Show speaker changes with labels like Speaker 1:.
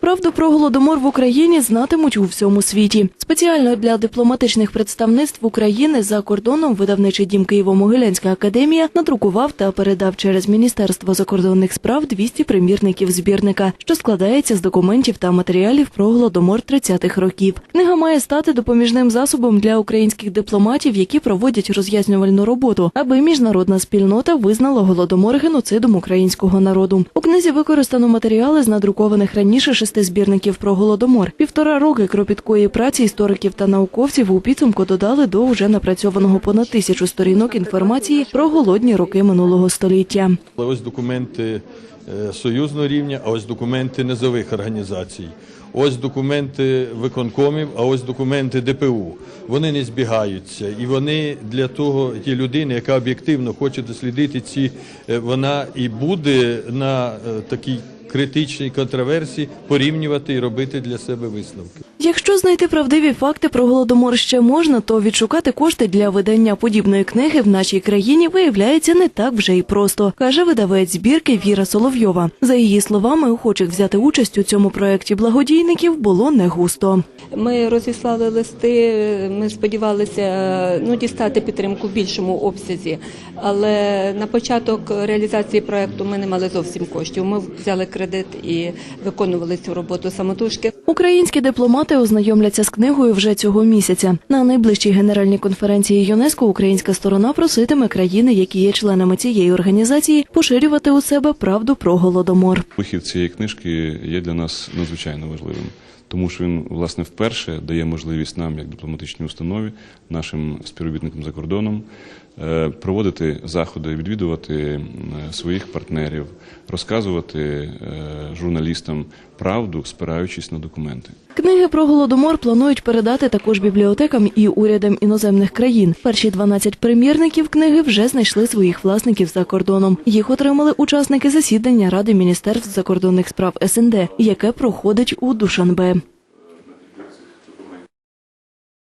Speaker 1: Правду про голодомор в Україні знатимуть у всьому світі. Спеціально для дипломатичних представництв України за кордоном видавничий дім Києво-Могилянська академія надрукував та передав через Міністерство закордонних справ 200 примірників збірника, що складається з документів та матеріалів про голодомор 30-х років. Книга має стати допоміжним засобом для українських дипломатів, які проводять роз'яснювальну роботу, аби міжнародна спільнота визнала голодомор геноцидом українського народу. У книзі використано матеріали з надрукованих раніше шести збірників про голодомор. Півтора роки кропіткої праці істориків та науковців у підсумку додали до вже напрацьованого понад тисячу сторінок інформації про голодні роки минулого століття.
Speaker 2: Ось документи е, союзного рівня, а ось документи низових організацій. Ось документи виконкомів, а ось документи ДПУ. Вони не збігаються, і вони для того, ті людини, яка об'єктивно хоче дослідити ці, е, вона і буде на е, такій критичній контроверсії порівнювати і робити для себе висновки.
Speaker 1: Якщо знайти правдиві факти про голодомор ще можна, то відшукати кошти для видання подібної книги в нашій країні виявляється не так вже й просто, каже видавець збірки Віра Соловйова. За її словами, охочих взяти участь у цьому проєкті благодійників було не густо.
Speaker 3: Ми розіслали листи. Ми сподівалися ну, дістати підтримку в більшому обсязі, але на початок реалізації проекту ми не мали зовсім коштів. Ми взяли кредит і виконували цю роботу самотужки.
Speaker 1: Українські дипломати ознайомляться з книгою вже цього місяця. На найближчій генеральній конференції ЮНЕСКО українська сторона проситиме країни, які є членами цієї організації, поширювати у себе правду про голодомор.
Speaker 4: Вихід цієї книжки є для нас надзвичайно важливим, тому що він власне вперше дає можливість нам, як дипломатичній установі, нашим співробітникам за кордоном, е, проводити заходи, відвідувати своїх партнерів, розказувати е, журналістам правду, спираючись на документи.
Speaker 1: Книги про голодомор планують передати також бібліотекам і урядам іноземних країн. Перші 12 примірників книги вже знайшли своїх власників за кордоном. Їх отримали учасники засідання Ради міністерств закордонних справ СНД, яке проходить у Душанбе.